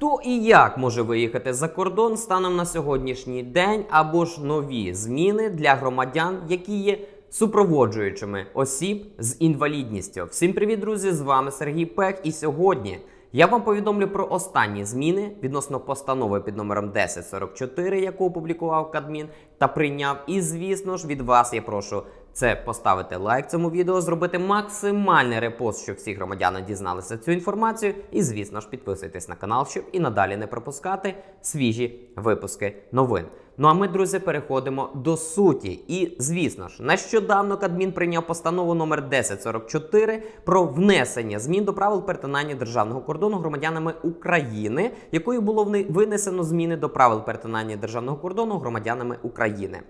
Хто і як може виїхати за кордон станом на сьогоднішній день або ж нові зміни для громадян, які є супроводжуючими осіб з інвалідністю? Всім привіт, друзі! З вами Сергій Пек. І сьогодні я вам повідомлю про останні зміни відносно постанови під номером 1044, яку опублікував Кадмін та прийняв. І звісно ж від вас я прошу це поставити лайк цьому відео, зробити максимальний репост, щоб всі громадяни дізналися цю інформацію. І, звісно ж, підписуйтесь на канал, щоб і надалі не пропускати свіжі випуски новин. Ну а ми, друзі, переходимо до суті. І, звісно ж, нещодавно Кадмін прийняв постанову номер 1044 про внесення змін до правил перетинання державного кордону громадянами України, якою було винесено зміни до правил перетинання державного кордону громадянами України.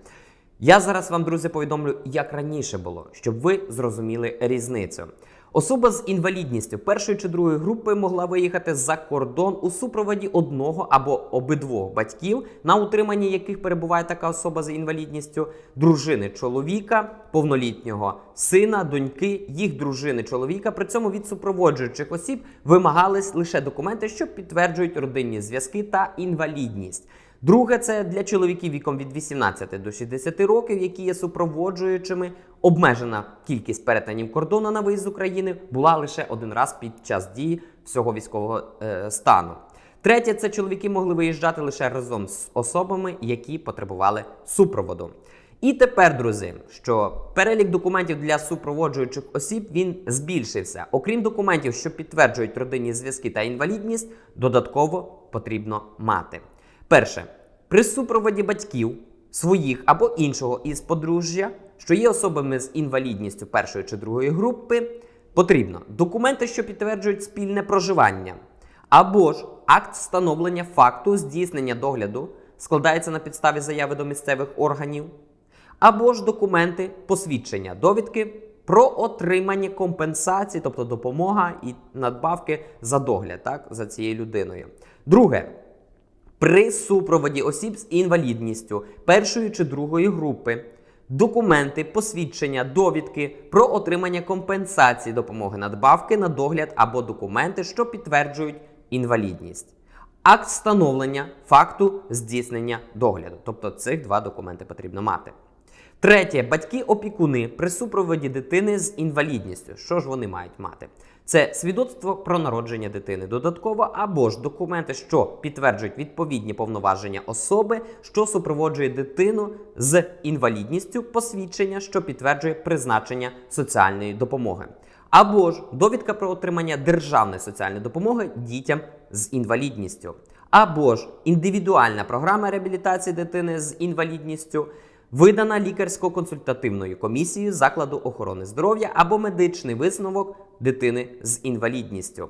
Я зараз вам, друзі, повідомлю, як раніше було, щоб ви зрозуміли різницю. Особа з інвалідністю першої чи другої групи могла виїхати за кордон у супроводі одного або обидвох батьків, на утриманні яких перебуває така особа з інвалідністю, дружини чоловіка, повнолітнього сина, доньки, їх дружини чоловіка. При цьому від супроводжуючих осіб вимагались лише документи, що підтверджують родинні зв'язки та інвалідність. Друге, це для чоловіків віком від 18 до 60 років, які є супроводжуючими. Обмежена кількість перетинів кордону на виїзд з України була лише один раз під час дії всього військового е, стану. Третє, це чоловіки могли виїжджати лише разом з особами, які потребували супроводу. І тепер, друзі, що перелік документів для супроводжуючих осіб він збільшився. Окрім документів, що підтверджують родинні зв'язки та інвалідність, додатково потрібно мати. Перше, при супроводі батьків своїх або іншого із подружжя, що є особами з інвалідністю першої чи другої групи, потрібно документи, що підтверджують спільне проживання, або ж акт встановлення факту здійснення догляду складається на підставі заяви до місцевих органів, або ж документи посвідчення, довідки про отримання компенсації, тобто допомога і надбавки за догляд так, за цією людиною. Друге. При супроводі осіб з інвалідністю першої чи другої групи документи, посвідчення, довідки про отримання компенсації допомоги надбавки на догляд або документи, що підтверджують інвалідність. Акт встановлення факту здійснення догляду. Тобто цих два документи потрібно мати. Третє, батьки-опікуни при супроводі дитини з інвалідністю. Що ж вони мають мати? Це свідоцтво про народження дитини додатково, або ж документи, що підтверджують відповідні повноваження особи, що супроводжує дитину з інвалідністю, посвідчення, що підтверджує призначення соціальної допомоги. Або ж довідка про отримання державної соціальної допомоги дітям з інвалідністю, або ж індивідуальна програма реабілітації дитини з інвалідністю, видана лікарсько-консультативною комісією закладу охорони здоров'я або медичний висновок дитини з інвалідністю.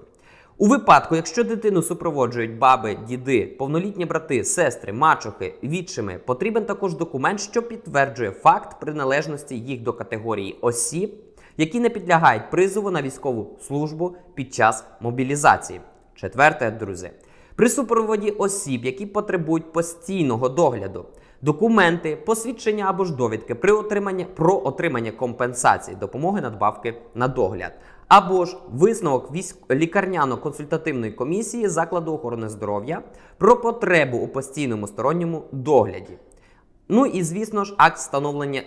У випадку, якщо дитину супроводжують баби, діди, повнолітні брати, сестри, мачухи, відчими, потрібен також документ, що підтверджує факт приналежності їх до категорії осіб, які не підлягають призову на військову службу під час мобілізації. Четверте, друзі, при супроводі осіб, які потребують постійного догляду, документи, посвідчення або ж довідки при отриманні про отримання компенсації допомоги надбавки на догляд, або ж висновок лікарняно-консультативної комісії закладу охорони здоров'я про потребу у постійному сторонньому догляді. Ну і звісно ж, акт встановлення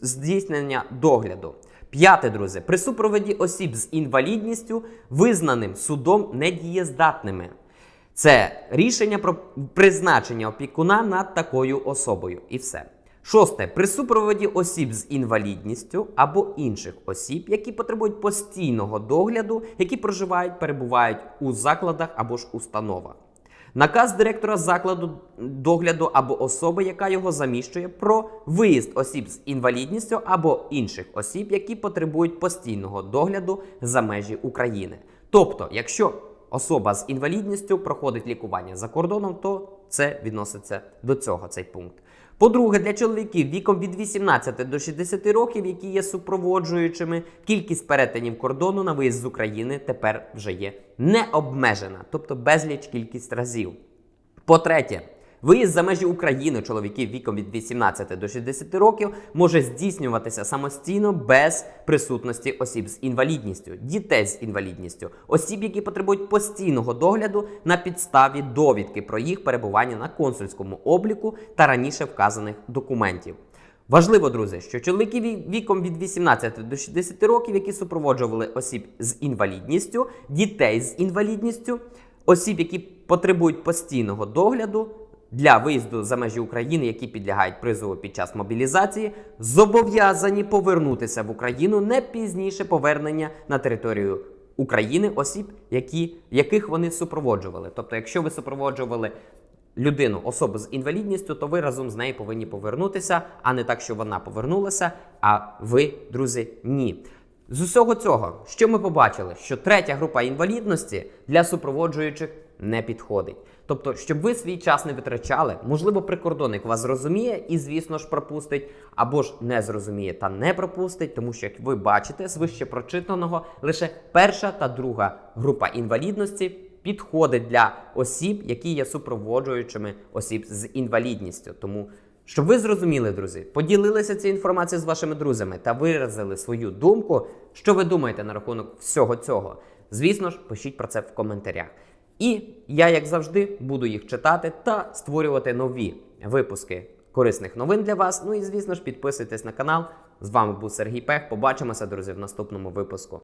здійснення догляду. П'яте, друзі, при супроводі осіб з інвалідністю, визнаним судом недієздатними. Це рішення про призначення опікуна над такою особою. І все. Шосте. При супроводі осіб з інвалідністю або інших осіб, які потребують постійного догляду, які проживають, перебувають у закладах або ж установах. Наказ директора закладу догляду або особи, яка його заміщує, про виїзд осіб з інвалідністю або інших осіб, які потребують постійного догляду за межі України. Тобто, якщо особа з інвалідністю проходить лікування за кордоном, то це відноситься до цього цей пункт. По-друге, для чоловіків віком від 18 до 60 років, які є супроводжуючими, кількість перетинів кордону на виїзд з України тепер вже є необмежена, тобто безліч кількість разів. По-третє, Виїзд за межі України чоловіків віком від 18 до 60 років може здійснюватися самостійно без присутності осіб з інвалідністю, дітей з інвалідністю, осіб, які потребують постійного догляду на підставі довідки про їх перебування на консульському обліку та раніше вказаних документів. Важливо, друзі, що чоловіки віком від 18 до 60 років, які супроводжували осіб з інвалідністю, дітей з інвалідністю, осіб, які потребують постійного догляду для виїзду за межі України, які підлягають призову під час мобілізації, зобов'язані повернутися в Україну не пізніше повернення на територію України осіб, які, яких вони супроводжували. Тобто, якщо ви супроводжували людину, особу з інвалідністю, то ви разом з нею повинні повернутися, а не так, що вона повернулася, а ви, друзі, ні. З усього цього, що ми побачили, що третя група інвалідності для супроводжуючих не підходить. Тобто, щоб ви свій час не витрачали, можливо, прикордонник вас зрозуміє і, звісно ж, пропустить, або ж не зрозуміє та не пропустить, тому що, як ви бачите, з вище прочитаного лише перша та друга група інвалідності підходить для осіб, які є супроводжуючими осіб з інвалідністю. Тому, щоб ви зрозуміли, друзі, поділилися цією інформацією з вашими друзями та виразили свою думку, що ви думаєте на рахунок всього цього. Звісно ж, пишіть про це в коментарях. І я, як завжди, буду їх читати та створювати нові випуски корисних новин для вас. Ну і звісно ж, підписуйтесь на канал. З вами був Сергій Пех. Побачимося, друзі, в наступному випуску.